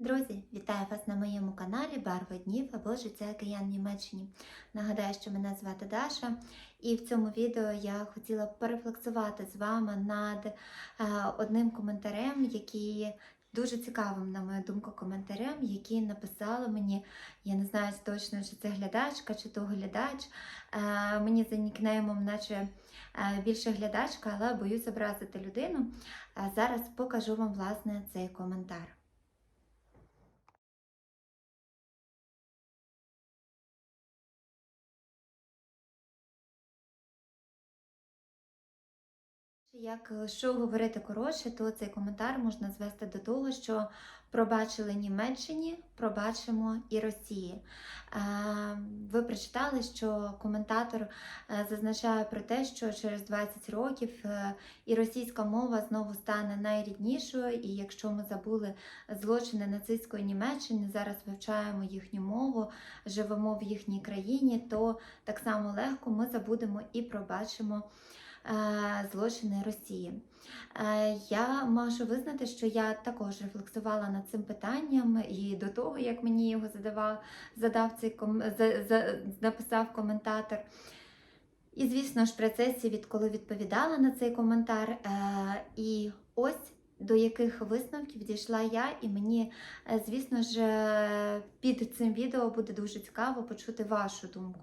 Друзі, вітаю вас на моєму каналі Барви днів або життя киян Німеччині. Нагадаю, що мене звати Даша, і в цьому відео я хотіла порефлексувати з вами над е, одним коментарем, який дуже цікавим, на мою думку, коментарем, який написала мені. Я не знаю точно, чи це глядачка, чи то глядач. Е, Мені за нікнеймом, наче е, більше глядачка, але боюсь образити людину. Зараз покажу вам власне цей коментар. Як е, що говорити коротше, то цей коментар можна звести до того, що пробачили Німеччині, пробачимо і Росії. Е, Ви прочитали, що коментатор е, зазначає про те, що через 20 років і російська мова знову стане найріднішою, і якщо ми забули злочини нацистської Німеччини, зараз вивчаємо їхню мову, живемо в їхній країні, то так само легко ми забудемо і пробачимо злочини Росії. Е, Я можу визнати, що я також рефлексувала над цим питанням і до того, як мені його задавав, задав цей ком, за, за, написав коментатор. І, звісно ж, в процесі, відколи відповідала на цей коментар, е, і ось до яких висновків дійшла я, і мені, е, звісно ж, е, під цим відео буде дуже цікаво почути вашу думку.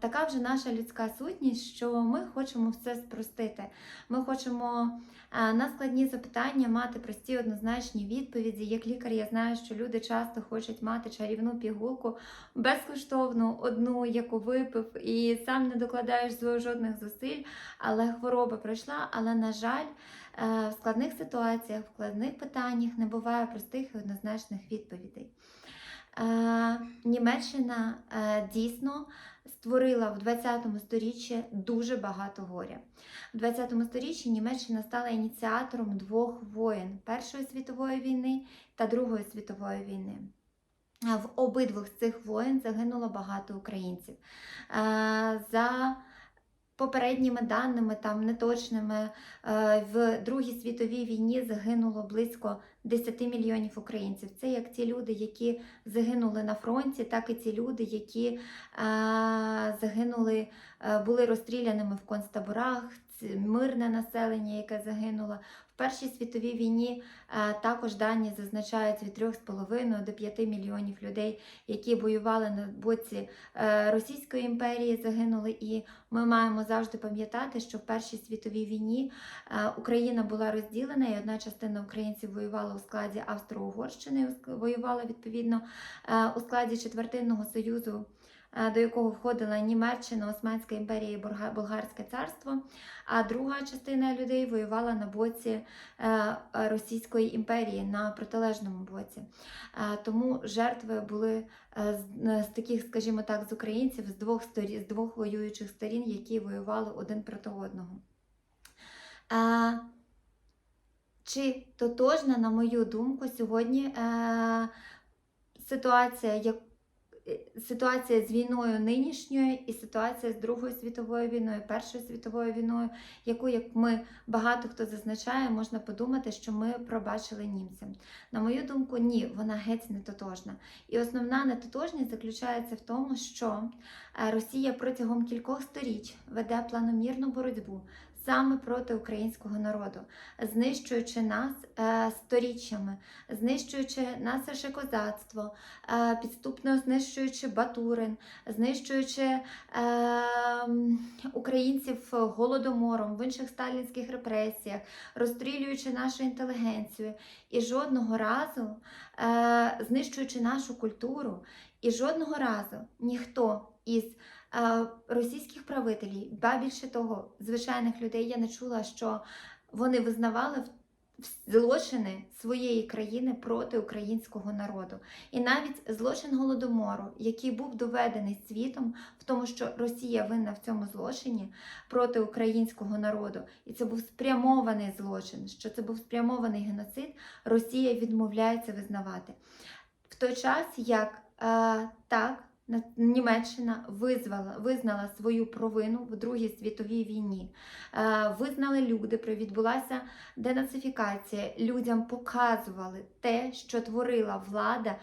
Така вже наша людська сутність, що ми хочемо все спростити. Ми хочемо на складні запитання мати прості однозначні відповіді. Як лікар, я знаю, що люди часто хочуть мати чарівну пігулку безкоштовну, одну, яку випив, і сам не докладаєш жодних зусиль, але хвороба пройшла. Але, на жаль, е, в складних ситуаціях, в складних питаннях не буває простих і однозначних відповідей. Е, Німеччина е, дійсно створила в 20 сторіччі дуже багато горя. В 20-му сторіччі Німеччина стала ініціатором двох воєн Першої світової війни та Другої світової війни. Е, В обидвох з цих воєн загинуло багато українців. За попередніми даними, там неточними, е, в Другій світовій війні загинуло близько 10 мільйонів українців. Це як ті люди, які загинули на фронті, так і ті люди, які е, загинули, е, були розстріляними в концтаборах, мирне населення, яке загинуло. Першій світовій війні е, також дані зазначають від 3,5 до 5 мільйонів людей, які воювали на боці е, Російської імперії, загинули. І ми маємо завжди пам'ятати, що в Першій світовій війні е, Україна була розділена, і одна частина українців воювала у складі Австро-Угорщини, воювала відповідно у складі Четвертинного союзу. До якого входила Німеччина, Османська імперія і Болгарське царство, а друга частина людей воювала на боці е, Російської імперії на протилежному боці. Е, Тому жертви були е, з, таких, скажімо так, з українців з двох сторін, з двох воюючих сторін, які воювали один проти одного. Чи тотожна, на мою думку, сьогодні ситуація, як ситуація з війною нинішньою і ситуація з Другою світовою війною, Першою світовою війною, яку, як ми багато хто зазначає, можна подумати, що ми пробачили німцям. На мою думку, ні, вона геть не тотожна. І основна нетотожність заключається в тому, що е, Росія протягом кількох сторіч веде планомірну боротьбу саме проти українського народу, знищуючи нас е, сторіччями, знищуючи наше козацтво, е, підступно знищуючи Батурин, знищуючи е, українців голодомором в інших сталінських репресіях, розстрілюючи нашу інтелігенцію. І жодного разу е, знищуючи нашу культуру, і жодного разу ніхто із російських правителів, ба більше того, звичайних людей я не чула, що вони визнавали злочини своєї країни проти українського народу. І навіть злочин голодомору, який був доведений світом в тому, що Росія винна в цьому злочині проти українського народу, і це був спрямований злочин, що це був спрямований геноцид, Росія відмовляється визнавати. В той час, як е, так, Німеччина визвала, визнала свою провину в Другій світовій війні. Е, Визнали люди, відбулася денацифікація. Людям показували те, що творила влада,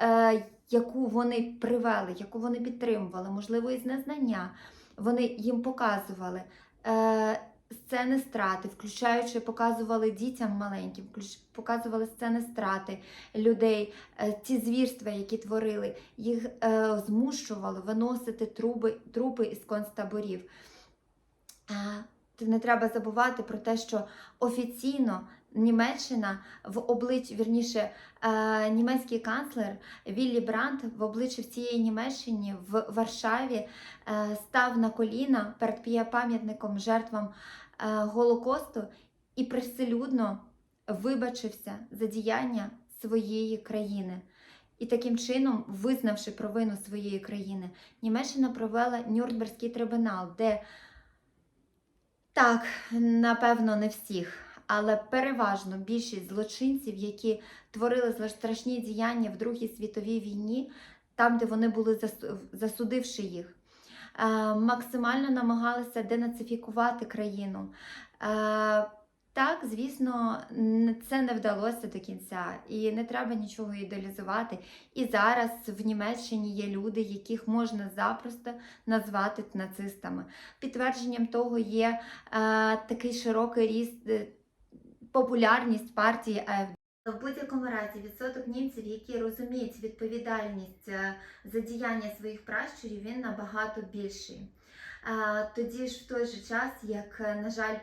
е, яку вони привели, яку вони підтримували, можливо, із незнання. Вони їм показували е, сцени страти, включаючи, показували дітям маленьким, показували сцени страти людей, е, ті звірства, які творили, їх е, змушували виносити труби, трупи із концтаборів. Е, не треба забувати про те, що офіційно Німеччина в обличчі, вірніше, е, німецький канцлер Віллі Брандт в обличчі всієї Німеччині в Варшаві е, став на коліна перед пам'ятником жертвам е, Голокосту і привселюдно вибачився за діяння своєї країни. І таким чином, визнавши провину своєї країни, Німеччина провела Нюрнберзький трибунал, де так, напевно, не всіх, але переважно більшість злочинців, які творили страшні діяння в Другій світовій війні, там, де вони були засу- засудивши їх, е, максимально намагалися денацифікувати країну. Е, Так, звісно, це не вдалося до кінця, і не треба нічого ідеалізувати. І зараз в Німеччині є люди, яких можна запросто назвати нацистами. Підтвердженням того є е, такий широкий ріст, е, популярність партії АФД. В будь-якому разі відсоток німців, які розуміють відповідальність е, за діяння своїх пращурів, він набагато більший. Тоді ж в той же час, як, е, на жаль,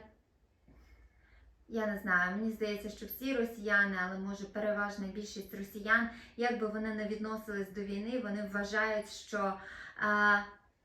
я не знаю, мені здається, що всі росіяни, але може переважна більшість росіян, як би вони не відносились до війни, вони вважають, що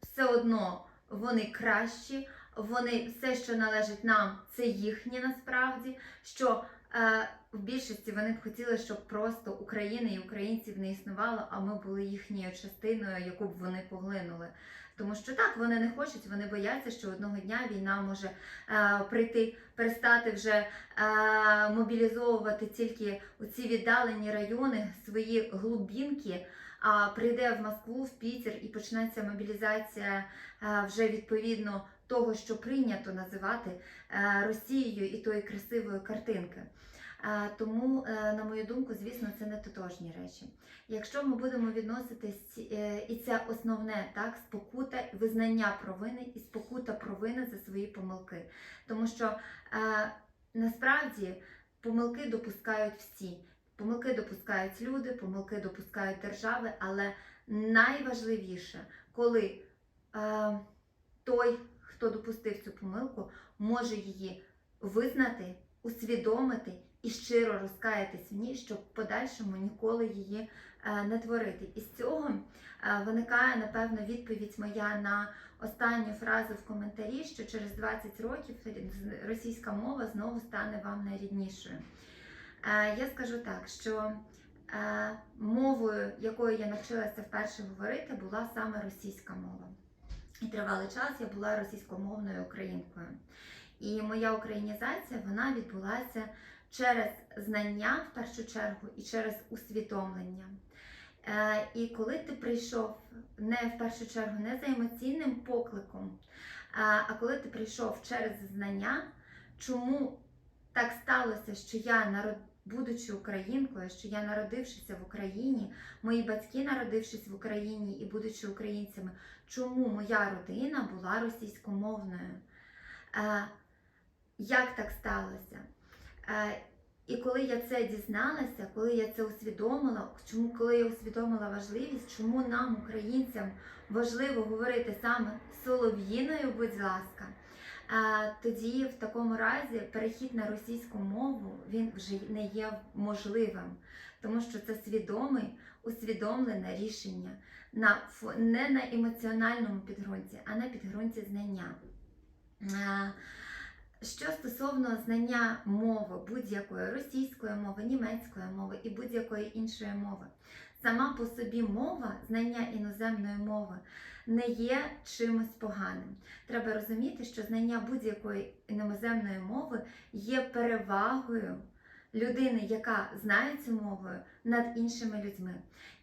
все одно вони кращі, вони все, що належить нам, це їхнє насправді. Що е, в більшості вони б хотіли, щоб просто України і українців не існувало, а ми були їхньою частиною, яку б вони поглинули. Тому що так вони не хочуть, вони бояться, що одного дня війна може е, прийти, перестати вже е, мобілізовувати тільки у ці віддалені райони свої глубінки. А прийде в Москву, в Пітер і почнеться мобілізація е, вже відповідно того, що прийнято називати е, Росією і тої красивої картинки. Е, Тому, е, на мою думку, звісно, це не тотожні речі. Якщо ми будемо відноситись, і це основне, так, спокута, визнання провини і спокута провини за свої помилки. Тому що насправді помилки допускають всі. Помилки допускають люди, помилки допускають держави, але найважливіше, коли хто допустив цю помилку, може її визнати, усвідомити і щиро розкаятись в ній, щоб в подальшому ніколи її е, не творити. І з цього е, виникає, напевно, відповідь моя на останню фразу в коментарі, що через 20 років російська мова знову стане вам найріднішою. Е, Я скажу так, що мовою, якою я навчилася вперше говорити, була саме російська мова. І тривалий час я була російськомовною українкою. І моя українізація вона відбулася через знання в першу чергу і через усвідомлення. Е, І коли ти прийшов не в першу чергу не за емоційним покликом, а а коли ти прийшов через знання, чому так сталося, що я народ, будучи українкою, що я народившися в Україні, мої батьки, народившись в Україні і будучи українцями, чому моя родина була російськомовною? Е, Як так сталося? Е, І коли я це дізналася, коли я це усвідомила, чому коли я усвідомила важливість, чому нам, українцям, важливо говорити саме солов'їною, будь ласка, тоді в такому разі перехід на російську мову він вже не є можливим, тому що це свідоме, усвідомлене рішення на не на емоціональному підґрунті, а на підґрунті знання. Що стосовно знання мови, будь-якої російської мови, німецької мови і будь-якої іншої мови, сама по собі мова, знання іноземної мови не є чимось поганим. Треба розуміти, що знання будь-якої іноземної мови є перевагою людини, яка знає цю мову, над іншими людьми.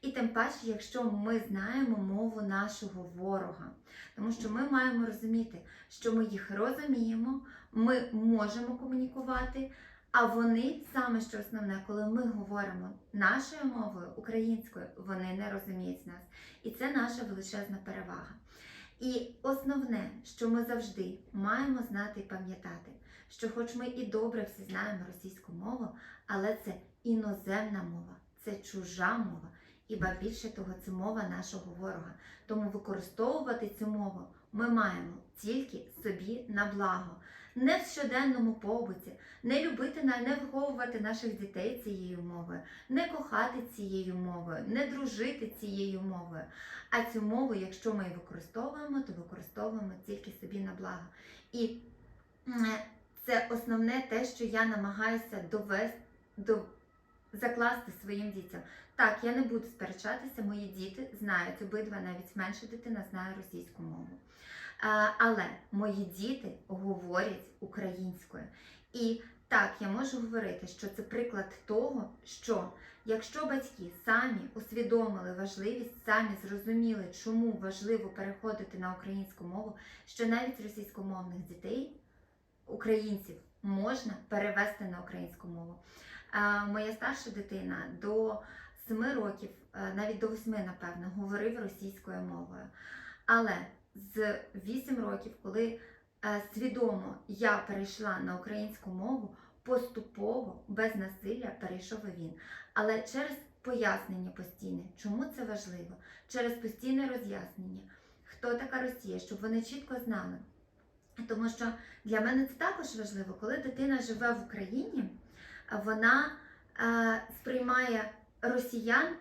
І тим паче, якщо ми знаємо мову нашого ворога, тому що ми маємо розуміти, що ми їх розуміємо, ми можемо комунікувати. А вони саме що основне, коли ми говоримо нашою мовою українською, вони не розуміють нас. І це наша величезна перевага. І основне, що ми завжди маємо знати і пам'ятати, що, хоч ми і добре всі знаємо російську мову, але це іноземна мова, це чужа мова, і ба більше того, це мова нашого ворога. Тому використовувати цю мову ми маємо тільки собі на благо, не в щоденному побуті, не любити не виховувати наших дітей цією мовою, не кохати цією мовою, не дружити цією мовою. А цю мову, якщо ми її використовуємо, то використовуємо тільки собі на благо. І це основне те, що я намагаюся довести до закласти своїм дітям. Так, я не буду сперечатися, мої діти знають обидва, навіть менша дитина знає російську мову. Але мої діти говорять українською. І так, я можу говорити, що це приклад того, що якщо батьки самі усвідомили важливість, самі зрозуміли, чому важливо переходити на українську мову, що навіть російськомовних дітей, українців, можна перевести на українську мову. Моя старша дитина до 7 років, е, навіть до 8, напевно, говорив російською мовою. Але з 8 років, коли е, свідомо я перейшла на українську мову, поступово, без насилля перейшов він. Але через пояснення постійне, чому це важливо, через постійне роз'яснення, хто така Росія, щоб вони чітко знали. Тому що для мене це також важливо, коли дитина живе в Україні, вона е, сприймає росіян.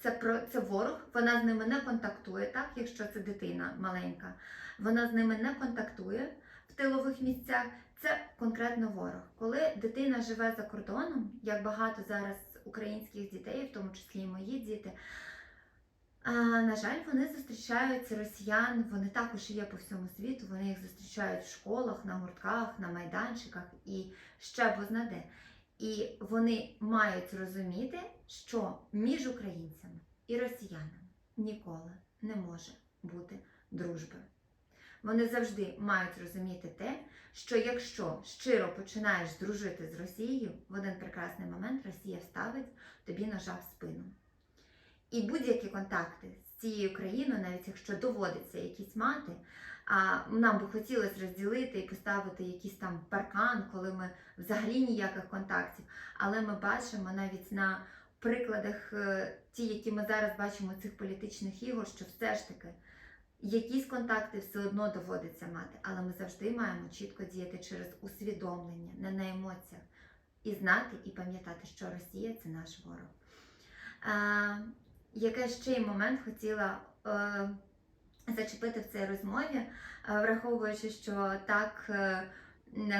Це про це ворог, вона з ними не контактує, так, якщо це дитина маленька, вона з ними не контактує в тилових місцях. Це конкретно ворог. Коли дитина живе за кордоном, як багато зараз українських дітей, в тому числі і мої діти, а, на жаль, вони зустрічають росіян, вони також є по всьому світу, вони їх зустрічають в школах, на гуртках, на майданчиках і ще бозна де. І вони мають розуміти, що між українцями і росіянами ніколи не може бути дружби. Вони завжди мають розуміти те, що якщо щиро починаєш дружити з Росією, в один прекрасний момент Росія вставить тобі ножа в спину. І будь-які контакти з цією країною, навіть якщо доводиться якісь мати, нам би хотілося розділити і поставити якийсь там паркан, коли ми взагалі ніяких контактів. Але ми бачимо навіть на прикладах, е, ті, які ми зараз бачимо цих політичних ігор, що все ж таки якісь контакти все одно доводиться мати, але ми завжди маємо чітко діяти через усвідомлення, не на емоціях, і знати і пам'ятати, що Росія це наш ворог. А, яке ще й момент хотіла е, зачепити в цій розмові, е, враховуючи, що так. Е,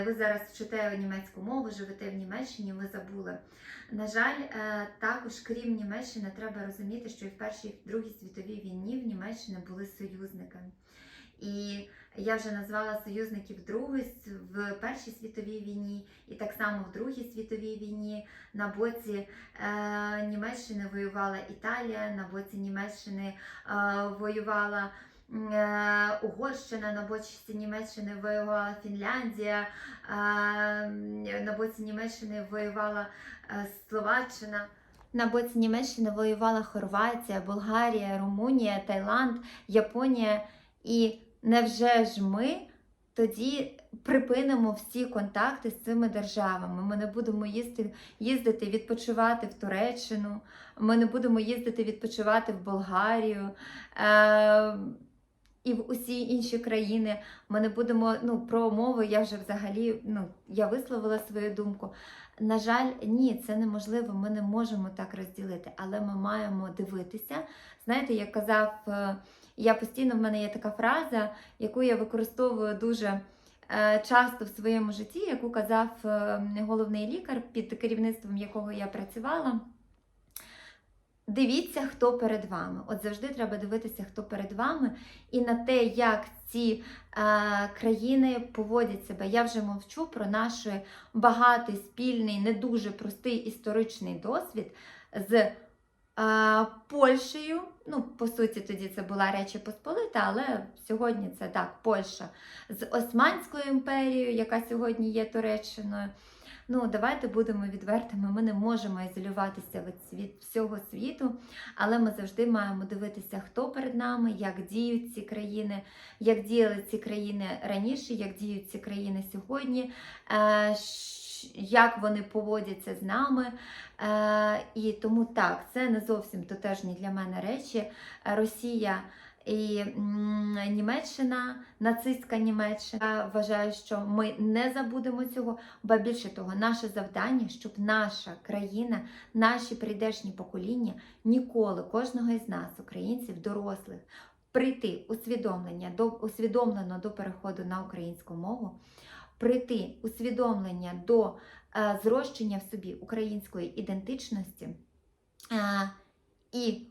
ви зараз вчите німецьку мову, живете в Німеччині, ви забули. На жаль, е, також крім Німеччини, треба розуміти, що і в Першій і в Другій світовій війні в Німеччині були союзники. І я вже назвала союзників Другої в Першій світовій війні, і так само в Другій світовій війні. На боці е, Німеччини воювала Італія, на боці Німеччини е, воювала Угорщина, на боці Німеччини воювала Фінляндія, е, на боці Німеччини воювала е, Словаччина. На боці Німеччини воювала Хорватія, Болгарія, Румунія, Таїланд, Японія. І невже ж ми тоді припинимо всі контакти з цими державами? Ми не будемо їсти, їздити відпочивати в Туреччину, ми не будемо їздити відпочивати в Болгарію. Е- і в усі інші країни ми не будемо ну про мову. Я вже взагалі ну я висловила свою думку. На жаль, ні, це неможливо. Ми не можемо так розділити, але ми маємо дивитися. Знаєте, як казав, е, я постійно в мене є така фраза, яку я використовую дуже е, часто в своєму житті, яку казав е, головний лікар, під керівництвом якого я працювала. Дивіться, хто перед вами. От завжди треба дивитися, хто перед вами, і на те, як ці е, країни поводять себе. Я вже мовчу про наш багатий, спільний, не дуже простий історичний досвід з е, Польщею. Ну, по суті, тоді це була Речі Посполита, але сьогодні це так, Польща з Османською імперією, яка сьогодні є Туреччиною. Ну, давайте будемо відвертими. Ми не можемо ізолюватися від всього світу, але ми завжди маємо дивитися, хто перед нами, як діють ці країни, як діяли ці країни раніше, як діють ці країни сьогодні, е, як вони поводяться з нами. Е, І тому так, це не зовсім тотежні для мене речі. Росія і Німеччина, нацистська Німеччина. Я вважаю, що ми не забудемо цього, бо більше того, наше завдання, щоб наша країна, наші прийдешні покоління ніколи, кожного із нас, українців, дорослих, прийти усвідомлення до усвідомлено до переходу на українську мову, прийти усвідомлення до е, зрощення в собі української ідентичності. е, і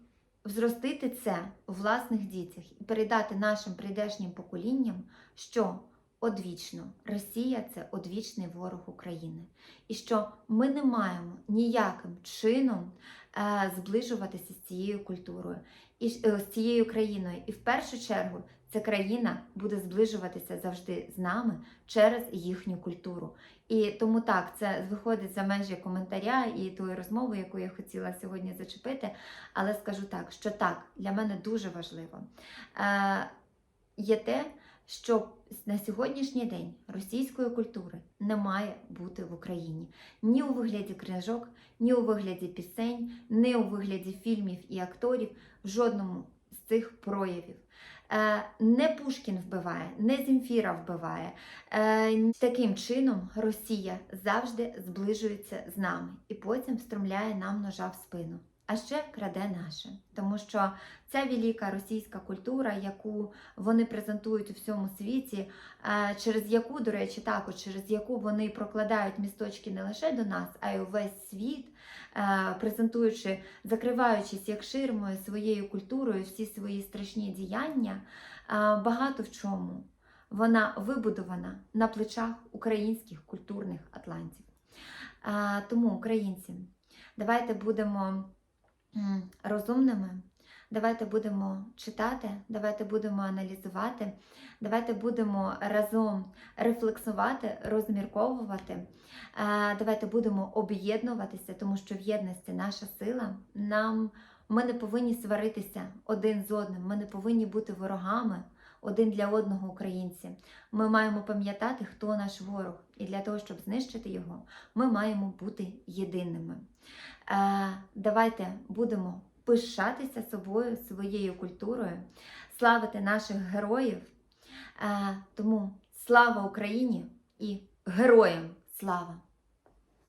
взростити це у власних дітях і передати нашим прийдешнім поколінням, що одвічно Росія це одвічний ворог України, і що ми не маємо ніяким чином е, зближуватися з цією культурою і е, з цією країною. І в першу чергу ця країна буде зближуватися завжди з нами через їхню культуру. І тому так, це виходить за межі коментаря і тої розмови, яку я хотіла сьогодні зачепити. Але скажу так, що так, для мене дуже важливо е, є те, що на сьогоднішній день російської культури не має бути в Україні ні у вигляді книжок, ні у вигляді пісень, ні у вигляді фільмів і акторів, в жодному з цих проявів. Е, Не Пушкін вбиває, не Земфіра вбиває. Е, Таким чином Росія завжди зближується з нами і потім встромляє нам ножа в спину. А ще краде наше, тому що ця велика російська культура, яку вони презентують у всьому світі, е, через яку, до речі, також через яку вони прокладають місточки не лише до нас, а й увесь світ, е, презентуючи, закриваючись як ширмою своєю культурою, всі свої страшні діяння, е, багато в чому вона вибудована на плечах українських культурних атлантів. Тому, українці, давайте будемо розумними, давайте будемо читати, давайте будемо аналізувати, давайте будемо разом рефлексувати, розмірковувати. Давайте будемо об'єднуватися, тому що в єдності наша сила. Нам ми не повинні сваритися один з одним, ми не повинні бути ворогами один для одного українці. Ми маємо пам'ятати, хто наш ворог, і для того, щоб знищити його, ми маємо бути єдиними. Е, давайте будемо пишатися собою, своєю культурою, славити наших героїв. Е, тому слава Україні і героям слава!